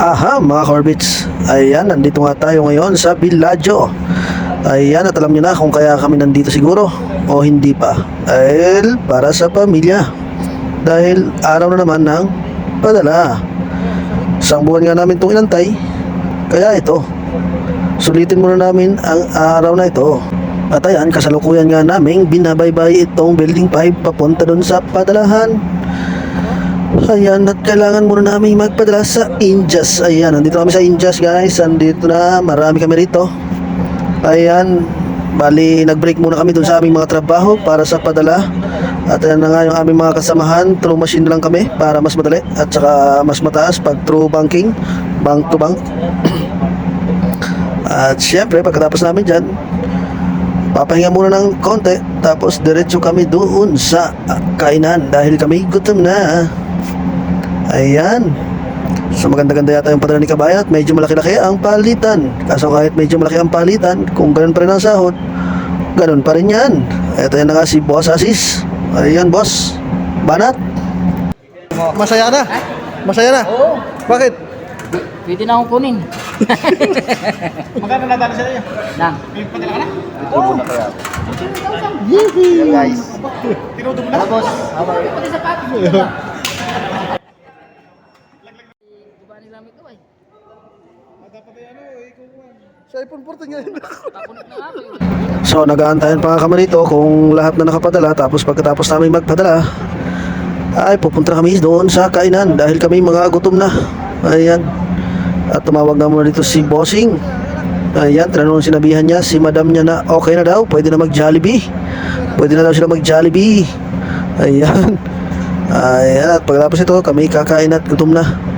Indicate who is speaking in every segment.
Speaker 1: Aha mga Corbits, ayan nandito nga tayo ngayon sa Villaggio. Ayan at alam nyo na kung kaya kami nandito siguro o hindi pa. Dahil para sa pamilya. Dahil araw na naman ng padala. Isang buwan nga namin itong inantay. Kaya ito Sulitin muna namin ang araw na ito. At ayan kasalukuyan nga naming binabaybay itong building 5 papunta dun sa padalahan Ayan, at kailangan muna namin magpadala sa Injas. Ayan, nandito kami sa Injas guys. Nandito na, marami kami rito. Ayan, bali nag-break muna kami dun sa aming mga trabaho para sa padala. At ayan na nga yung aming mga kasamahan. True machine lang kami para mas madali. At saka mas mataas pag true banking, bank to bank. At syempre, pagkatapos namin dyan, papahinga muna ng konti. Tapos diretso kami doon sa kainan dahil kami gutom na. Ayan. So maganda-ganda yata yung padala ni Kabayan at medyo malaki-laki ang palitan. Kaso kahit medyo malaki ang palitan, kung ganun pa rin ang sahod, ganun pa rin yan. Ito yan na nga si Boss Asis. Ayan, boss. Banat. Masaya na. Masaya na.
Speaker 2: Oo.
Speaker 1: Bakit?
Speaker 2: Pwede na akong kunin.
Speaker 3: Magkano nadala sila niya?
Speaker 2: Nang.
Speaker 3: May padala ka na?
Speaker 2: Oo.
Speaker 1: Guys.
Speaker 3: Tinudo mo na?
Speaker 2: Tapos, pati sa pati. Diba ni gamit ko ay?
Speaker 3: Dapat ay ano kung
Speaker 1: Sa iPhone 14 ngayon. So nag-aantayan pa kami rito kung lahat na nakapadala tapos pagkatapos namin magpadala ay pupunta kami doon sa kainan dahil kami mga gutom na. Ayan. At tumawag na muna dito si Bossing. Ayan, tinanong sinabihan niya si madam niya na okay na daw, pwede na mag-Jollibee. Pwede na daw sila mag-Jollibee. Ayan. Ayan, at pagkatapos ito, kami kakain at gutom na.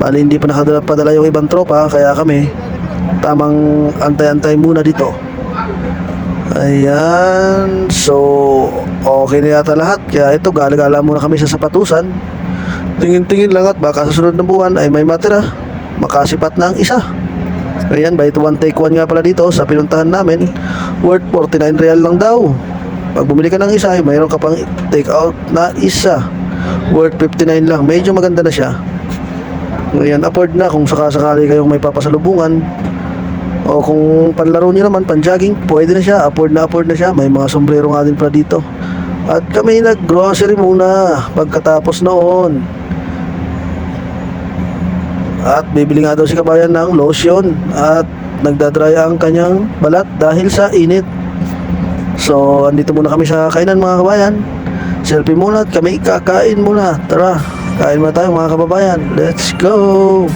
Speaker 1: Bali, hindi pa nakadala padala yung ibang tropa, kaya kami tamang antay-antay muna dito. Ayan. So, okay na yata lahat. Kaya ito, gala-gala muna kami sa sapatusan. Tingin-tingin lang at baka sa sunod na buwan ay may matira. Makasipat na ang isa. Ayan, by one take one nga pala dito sa pinuntahan namin. Worth 49 real lang daw. Pag bumili ka ng isa, ay mayroon ka pang take out na isa. Worth 59 lang. Medyo maganda na siya. Ayan, afford na kung sakasakali kayong may papasalubungan. O kung panlaro nyo naman, panjogging, pwede na siya. Afford na afford na siya. May mga sombrero nga din pala dito. At kami nag-grocery muna pagkatapos noon. At bibili nga daw si kabayan ng lotion at nagdadry ang kanyang balat dahil sa init. So, andito muna kami sa kainan mga kabayan. Selfie muna at kami kakain muna. Tara, kain muna tayo mga kababayan. Let's go!